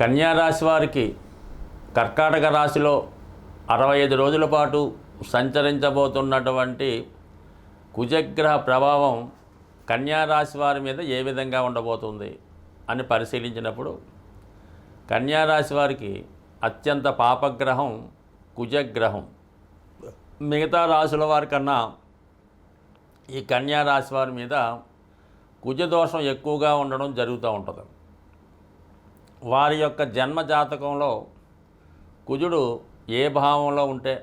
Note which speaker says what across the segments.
Speaker 1: కన్యారాశి వారికి కర్కాటక రాశిలో అరవై ఐదు రోజుల పాటు సంచరించబోతున్నటువంటి కుజగ్రహ ప్రభావం కన్యారాశి వారి మీద ఏ విధంగా ఉండబోతుంది అని పరిశీలించినప్పుడు కన్యారాశి వారికి అత్యంత పాపగ్రహం కుజగ్రహం. మిగతా రాశుల వారికన్నా ఈ కన్యారాశి వారి మీద కుజదోషం ఎక్కువగా ఉండడం జరుగుతూ ఉంటుంది. వారి యొక్క జన్మ జాతకంలో కుజుడు ఏ భావంలో ఉంటే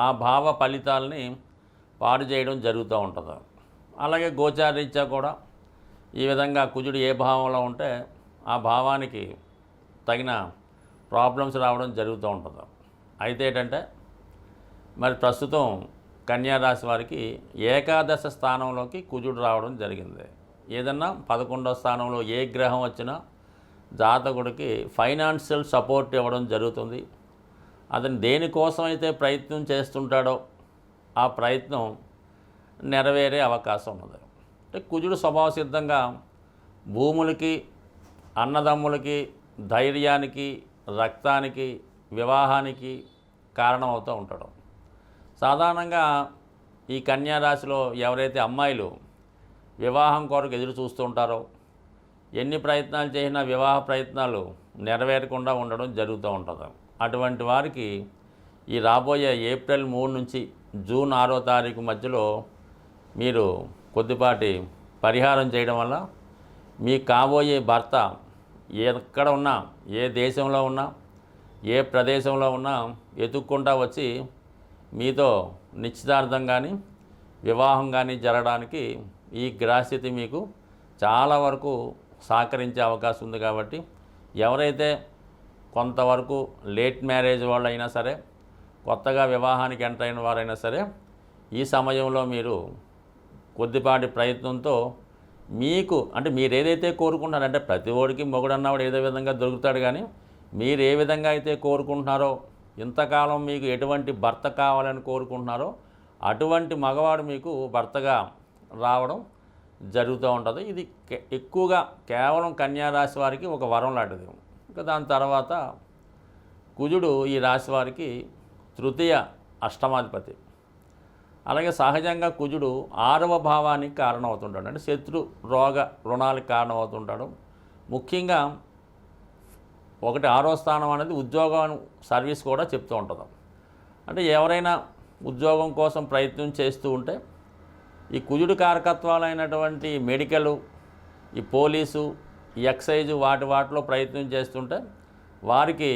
Speaker 1: ఆ భావ ఫలితాలని పాడు చేయడం జరుగుతూ ఉంటుంది. అలాగే గోచారీత్యా కూడా ఈ విధంగా కుజుడు ఏ భావంలో ఉంటే ఆ భావానికి తగిన ప్రాబ్లమ్స్ రావడం జరుగుతూ ఉంటుంది. అయితే ఏంటంటే మరి ప్రస్తుతం కన్యా రాశి వారికి ఏకాదశ స్థానంలోకి కుజుడు రావడం జరిగింది. ఏదన్నా పదకొండో స్థానంలో ఏ గ్రహం వచ్చినా జాతకుడికి ఫైనాన్షియల్ సపోర్ట్ ఇవ్వడం జరుగుతుంది. అతను దేనికోసం అయితే ప్రయత్నం చేస్తుంటాడో ఆ ప్రయత్నం నెరవేరే అవకాశం ఉన్నది. అంటే కుజుడు స్వభావ సిద్ధంగా భూములకి అన్నదమ్ములకి ధైర్యానికి రక్తానికి వివాహానికి కారణమవుతూ ఉంటాడు. సాధారణంగా ఈ కన్యారాశిలో ఎవరైతే అమ్మాయిలు వివాహం కొరకు ఎదురు చూస్తూ ఉంటారో ఎన్ని ప్రయత్నాలు చేసినా వివాహ ప్రయత్నాలు నెరవేరకుండా ఉండడం జరుగుతూ ఉంటుంది. అటువంటి వారికి ఈ రాబోయే ఏప్రిల్ మూడు నుంచి జూన్ ఆరో తారీఖు మధ్యలో మీరు కొద్దిపాటి పరిహారం చేయడం వల్ల మీ కాబోయే భర్త ఎక్కడ ఉన్నా ఏ దేశంలో ఉన్నా ఏ ప్రదేశంలో ఉన్నా ఎతుక్కుంటా వచ్చి మీతో నిశ్చితార్థం కానీ వివాహం కానీ జరగడానికి ఈ గ్రహస్థితి మీకు చాలా వరకు సహకరించే అవకాశం ఉంది కాబట్టి ఎవరైతే కొంతవరకు లేట్ మ్యారేజ్ వాళ్ళు అయినా సరే కొత్తగా వివాహానికి ఎంటర్ అయిన వారైనా సరే ఈ సమయంలో మీరు కొద్దిపాటి ప్రయత్నంతో మీకు అంటే మీరు ఏదైతే కోరుకుంటున్నారంటే ప్రతి ఓడికి మొగుడు అన్నవాడు ఏదో విధంగా దొరుకుతాడు కానీ మీరు ఏ విధంగా అయితే కోరుకుంటున్నారో ఇంతకాలం మీకు ఎటువంటి భర్త కావాలని కోరుకుంటున్నారో అటువంటి మగవాడు మీకు భర్తగా రావడం జరుగుతూ ఉంటుంది. ఇది ఎక్కువగా కేవలం కన్యారాశి వారికి ఒక వరం లాంటిది. ఇంకా దాని తర్వాత కుజుడు ఈ రాశి వారికి తృతీయ అష్టమాధిపతి. అలాగే సహజంగా కుజుడు ఆరవ భావానికి కారణమవుతుంటాడు. అంటే శత్రు రోగ రుణాలకు కారణమవుతుంటాడు. ముఖ్యంగా ఒకటి ఆరో స్థానం అనేది ఉద్యోగం సర్వీస్ కూడా చెప్తూ ఉంటుంది. అంటే ఎవరైనా ఉద్యోగం కోసం ప్రయత్నం చేస్తూ ఉంటే ఈ కుజుడు కారకత్వాలైనటువంటి మెడికల్ ఈ పోలీసు ఈ ఎక్సైజు వాటి వాటిలో ప్రయత్నం చేస్తుంటే వారికి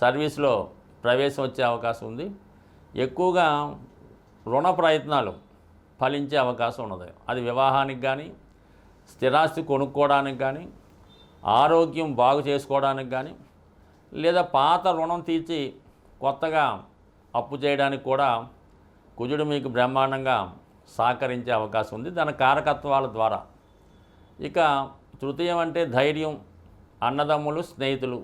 Speaker 1: సర్వీస్లో ప్రవేశం వచ్చే అవకాశం ఉంది. ఎక్కువగా రుణ ప్రయత్నాలు ఫలించే అవకాశం ఉన్నది. అది వివాహానికి కానీ స్థిరాస్తి కొనుక్కోవడానికి కానీ ఆరోగ్యం బాగు చేసుకోవడానికి కానీ లేదా పాత రుణం తీర్చి కొత్తగా అప్పు చేయడానికి కూడా కుజుడు మీకు బ్రహ్మాండంగా సహకరించే అవకాశం ఉంది. దాని కారకత్వాల ద్వారా. ఇక తృతీయం అంటే ధైర్యం అన్నదమ్ములు స్నేహితులు.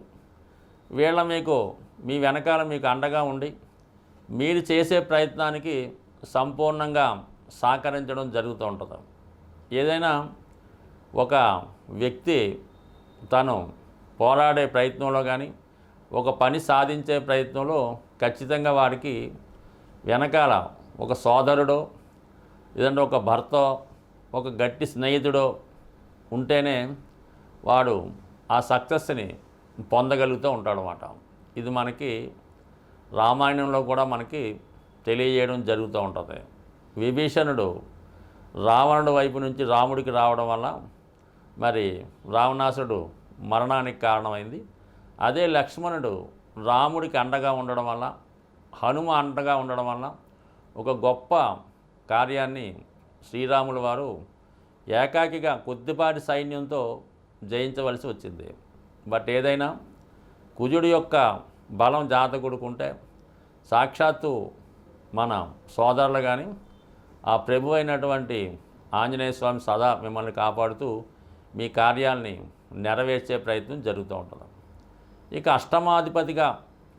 Speaker 1: వీళ్ళ మీకు మీ వెనకాల మీకు అండగా ఉండి మీరు చేసే ప్రయత్నానికి సంపూర్ణంగా సహకరించడం జరుగుతూ ఉంటుంది. ఏదైనా ఒక వ్యక్తి తను పోరాడే ప్రయత్నంలో కానీ ఒక పని సాధించే ప్రయత్నంలో ఖచ్చితంగా వారికి వెనకాల ఒక సోదరుడో ఏదంటే ఒక భర్త ఒక గట్టి స్నేహితుడో ఉంటేనే వాడు ఆ సక్సెస్ని పొందగలుగుతూ ఉంటాడనమాట ఇది మనకి రామాయణంలో కూడా మనకి తెలియజేయడం జరుగుతూ ఉంటుంది. విభీషణుడు రావణుడు వైపు నుంచి రాముడికి రావడం వల్ల మరి రావణాసుడు మరణానికి కారణమైంది. అదే లక్ష్మణుడు రాముడికి అండగా ఉండడం వల్ల హనుమ అండగా ఉండడం వల్ల ఒక గొప్ప కార్యాన్ని శ్రీరాముల వారు ఏకాకిగా కొద్దిపాటి సైన్యంతో జయించవలసి వచ్చింది. బట్ ఏదైనా కుజుడు యొక్క బలం జాతకుడుకుంటే సాక్షాత్తు మన సోదరులు కానీ ఆ ప్రభు అయినటువంటి ఆంజనేయ స్వామి సదా మిమ్మల్ని కాపాడుతూ మీ కార్యాల్ని నెరవేర్చే ప్రయత్నం జరుగుతూ ఉంటుంది. ఇక అష్టమాధిపతిగా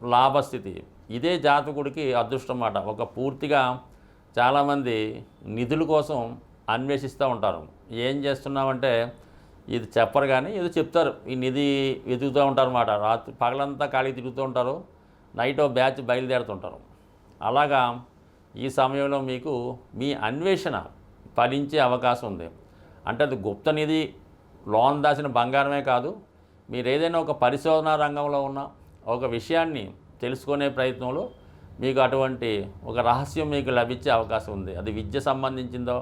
Speaker 1: లాభస్థితి. ఇదే జాతకుడికి అదృష్టం మాట ఒక పూర్తిగా చాలామంది నిధుల కోసం అన్వేషిస్తూ ఉంటారు. ఏం చేస్తున్నామంటే ఇది చెప్పరు కానీ ఏదో చెప్తారు. ఈ నిధి వెతుకుతూ ఉంటారు అన్నమాట రాత్రి పగలంతా ఖాళీ తిరుగుతూ ఉంటారు. నైట్ ఓ బ్యాచ్ బయలుదేరుతుంటారు. అలాగా ఈ సమయంలో మీకు మీ అన్వేషణ ఫలించే అవకాశం ఉంది. అంటే అది గుప్త నిధి లోన్ దాచిన బంగారమే కాదు మీరు ఏదైనా ఒక పరిశోధన రంగంలో ఉన్న ఒక విషయాన్ని తెలుసుకునే ప్రయత్నంలో మీకు అటువంటి ఒక రహస్యం మీకు లభించే అవకాశం ఉంది. అది విద్య సంబంధించిందో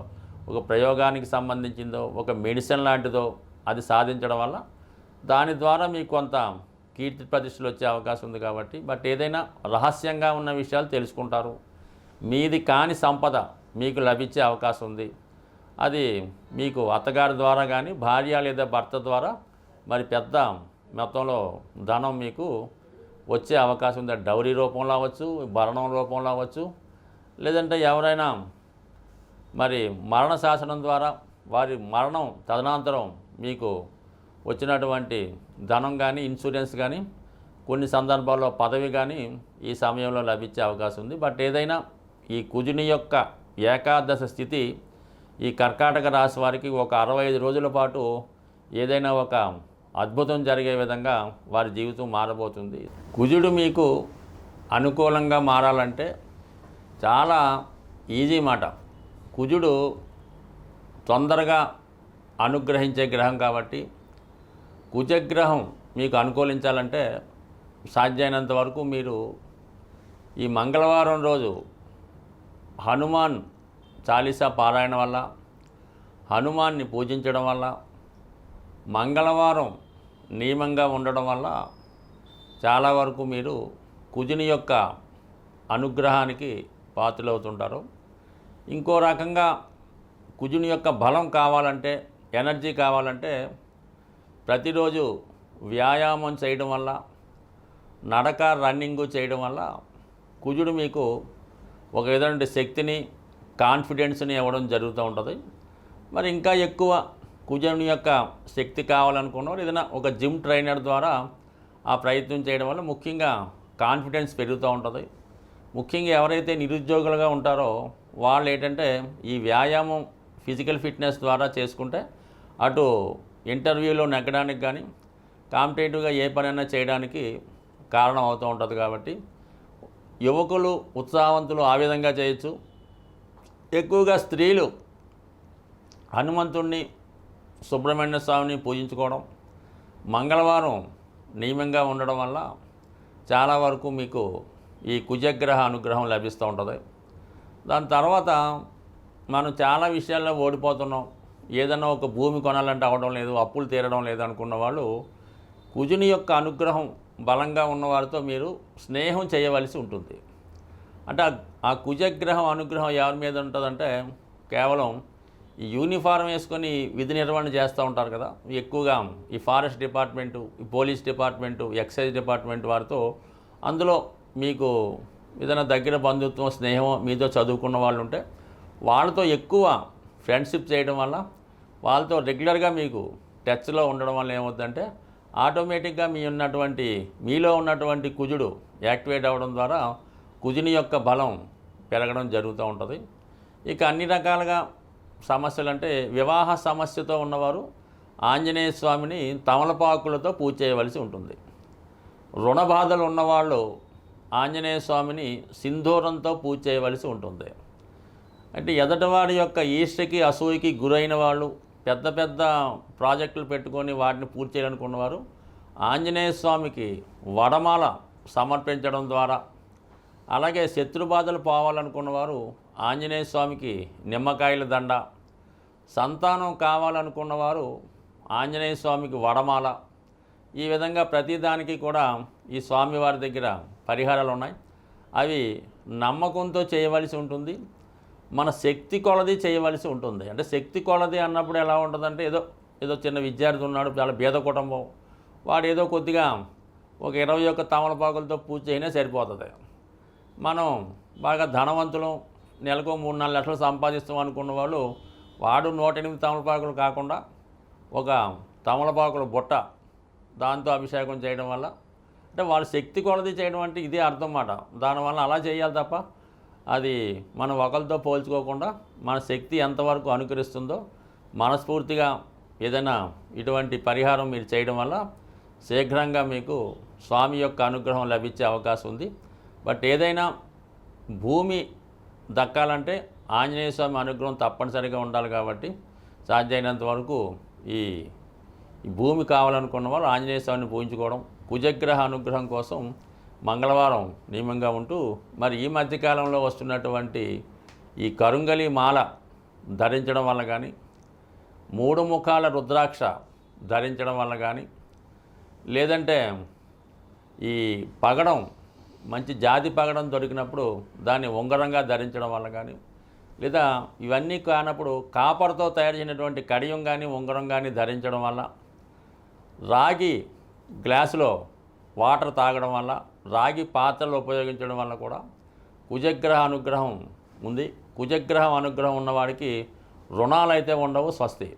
Speaker 1: ఒక ప్రయోగానికి సంబంధించిందో ఒక మెడిసిన్ లాంటిదో అది సాధించడం వల్ల దాని ద్వారా మీకు కొంత కీర్తి ప్రతిష్టలు వచ్చే అవకాశం ఉంది కాబట్టి బట్ ఏదైనా రహస్యంగా ఉన్న విషయాలు తెలుసుకుంటారు. మీది కాని సంపద మీకు లభించే అవకాశం ఉంది. అది మీకు అత్తగారి ద్వారా కానీ భార్య లేదా భర్త ద్వారా మరి పెద్ద మొత్తంలో ధనం మీకు వచ్చే అవకాశం ఉంది? డౌరీ రూపంలో అవ్వచ్చు భరణం రూపంలో అవ్వచ్చు. లేదంటే ఎవరైనా మరి మరణ శాసనం ద్వారా వారి మరణం తదనంతరం మీకు వచ్చినటువంటి ధనం కానీ ఇన్సూరెన్స్ కానీ కొన్ని సందర్భాల్లో పదవి కానీ ఈ సమయంలో లభించే అవకాశం ఉంది. బట్ ఏదైనా ఈ కుజుని యొక్క ఏకాదశ స్థితి ఈ కర్కాటక రాశి వారికి ఒక అరవై ఐదు రోజుల పాటు ఏదైనా ఒక అద్భుతం జరిగే విధంగా వారి జీవితం మారబోతుంది. కుజుడు మీకు అనుకూలంగా మారాలంటే చాలా ఈజీ మాట. కుజుడు తొందరగా అనుగ్రహించే గ్రహం కాబట్టి కుజగ్రహం మీకు అనుకూలించాలంటే సాధ్యమైనంత వరకు మీరు ఈ మంగళవారం రోజు హనుమాన్ చాలీసా పారాయణ వల్ల హనుమాన్ని పూజించడం వల్ల మంగళవారం నియమంగా ఉండడం వల్ల చాలా వరకు మీరు కుజుని యొక్క అనుగ్రహానికి పాత్రలవుతుంటారు. ఇంకో రకంగా కుజుని యొక్క బలం కావాలంటే ఎనర్జీ కావాలంటే ప్రతిరోజు వ్యాయామం చేయడం వల్ల నడక రన్నింగ్ చేయడం వల్ల కుజుడు మీకు ఒక విధమైన శక్తిని కాన్ఫిడెన్స్ని ఇవ్వడం జరుగుతూ ఉంటుంది. మరి ఇంకా ఎక్కువ కుజుని యొక్క శక్తి కావాలనుకున్నవారు ఏదైనా ఒక జిమ్ ట్రైనర్ ద్వారా ఆ ప్రయత్నం చేయడం వల్ల ముఖ్యంగా కాన్ఫిడెన్స్ పెరుగుతూ ఉంటుంది. ముఖ్యంగా ఎవరైతే నిరుద్యోగులుగా ఉంటారో వాళ్ళు ఏంటంటే ఈ వ్యాయామం ఫిజికల్ ఫిట్నెస్ ద్వారా చేసుకుంటే అటు ఇంటర్వ్యూలో నెగ్గడానికి కానీ కాంపిటేటివ్గా ఏ పనైనా చేయడానికి కారణం అవుతూ ఉంటుంది కాబట్టి యువకులు ఉత్సాహవంతులు ఆ విధంగా చేయొచ్చు. ఎక్కువగా స్త్రీలు హనుమంతుణ్ణి సుబ్రహ్మణ్య స్వామిని పూజించుకోవడం మంగళవారం నియమంగా ఉండడం వల్ల చాలా వరకు మీకు ఈ కుజగ్రహ అనుగ్రహం లభిస్తూ ఉంటుంది. దాని తర్వాత మనం చాలా విషయాల్లో ఓడిపోతున్నాం. ఏదైనా ఒక భూమి కొనాలంటే అవడం లేదు అప్పులు తీరడం లేదు అనుకున్న వాళ్ళు కుజుని యొక్క అనుగ్రహం బలంగా ఉన్నవారితో మీరు స్నేహం చేయవలసి ఉంటుంది. అంటే ఆ- ఆ కుజగ్రహం అనుగ్రహం ఎవరి మీద ఉంటుందంటే కేవలం ఈ యూనిఫారం వేసుకొని విధి నిర్వహణ చేస్తూ ఉంటారు కదా. ఎక్కువగా ఈ ఫారెస్ట్ డిపార్ట్మెంటు ఈ పోలీస్ డిపార్ట్మెంటు ఎక్సైజ్ డిపార్ట్మెంట్ వారితో అందులో మీకు ఏదైనా దగ్గర బంధుత్వం స్నేహం మీతో చదువుకున్న వాళ్ళు ఉంటే వాళ్ళతో ఎక్కువ ఫ్రెండ్షిప్ చేయడం వల్ల వాళ్ళతో రెగ్యులర్గా మీకు టచ్లో ఉండడం వల్ల ఏమవుతుందంటే ఆటోమేటిక్గా మీ ఉన్నటువంటి మీలో ఉన్నటువంటి కుజుడు యాక్టివేట్ అవ్వడం ద్వారా కుజుని యొక్క బలం పెరగడం జరుగుతూ ఉంటుంది. ఇక అన్ని రకాలుగా సమస్యలు అంటే వివాహ సమస్యతో ఉన్నవారు ఆంజనేయ స్వామిని తమలపాకులతో పూజ చేయవలసి ఉంటుంది. రుణ బాధలు ఉన్నవాళ్ళు ఆంజనేయ స్వామిని సింధూరంతో పూజ చేయవలసి ఉంటుంది. అంటే ఎదటివాడి యొక్క ఈష్టకి అసూయకి గురైన వాళ్ళు పెద్ద పెద్ద ప్రాజెక్టులు పెట్టుకొని వాటిని పూర్తి చేయాలనుకున్నవారు ఆంజనేయ స్వామికి వడమాల సమర్పించడం ద్వారా అలాగే శత్రు బాధలు పోవాలనుకున్నవారు ఆంజనేయ స్వామికి నిమ్మకాయల దండ. సంతానం కావాలనుకున్నవారు ఆంజనేయ స్వామికి వడమాల. ఈ విధంగా ప్రతిదానికి కూడా ఈ స్వామివారి దగ్గర పరిహారాలు ఉన్నాయి. అవి నమ్మకంతో చేయవలసి ఉంటుంది. మన శక్తి కొలది చేయవలసి ఉంటుంది. అంటే శక్తి కొలది అన్నప్పుడు ఎలా ఉంటుందంటే ఏదో ఏదో చిన్న విద్యార్థి ఉన్నాడు చాలా బీద కుటుంబం. వాడు ఏదో కొద్దిగా ఒక ఇరవై ఒక్క తమలపాకులతో పూజ చేయినా సరిపోతుంది. మనం బాగా ధనవంతులం నెలకు మూడు నాలుగు లక్షలు సంపాదిస్తాం అనుకున్న వాళ్ళు వాడు నూట ఎనిమిది తమలపాకులు కాకుండా ఒక తమలపాకుల బుట్ట దాంతో అభిషేకం చేయడం వల్ల అంటే వాళ్ళ శక్తి కొలది చేయడం అంటే ఇదే అర్థం మాట. దానివల్ల అలా చేయాలి తప్ప అది మనం ఒకరితో పోల్చుకోకుండా మన శక్తి ఎంతవరకు అనుకరిస్తుందో మనస్ఫూర్తిగా ఏదైనా ఇటువంటి పరిహారం మీరు చేయడం వల్ల శీఘ్రంగా మీకు స్వామి యొక్క అనుగ్రహం లభించే అవకాశం ఉంది. బట్ ఏదైనా భూమి దక్కాలంటే ఆంజనేయ స్వామి అనుగ్రహం తప్పనిసరిగా ఉండాలి కాబట్టి సాధ్యమైనంత వరకు ఈ భూమి కావాలనుకున్న వాళ్ళు ఆంజనేయ స్వామిని పూజించుకోవడం కుజగ్రహ అనుగ్రహం కోసం మంగళవారం నియమంగా ఉంటూ మరి ఈ మధ్యకాలంలో వస్తున్నటువంటి ఈ కరుంగలి మాల ధరించడం వల్ల కానీ మూడు ముఖాల రుద్రాక్ష ధరించడం వల్ల కానీ లేదంటే ఈ పగడం మంచి జాతి పగడం దొరికినప్పుడు దాన్ని ఉంగరంగా ధరించడం వల్ల కానీ లేదా ఇవన్నీ కానప్పుడు కాపర్తో తయారు చేసినటువంటి కడియం కానీ ఉంగరం కానీ ధరించడం వల్ల రాగి గ్లాసులో వాటర్ తాగడం వల్ల రాగి పాత్రలు ఉపయోగించడం వల్ల కూడా కుజగ్రహ అనుగ్రహం ఉంది. కుజగ్రహం అనుగ్రహం ఉన్నవాడికి రుణాలు అయితే ఉండవు స్వస్తి.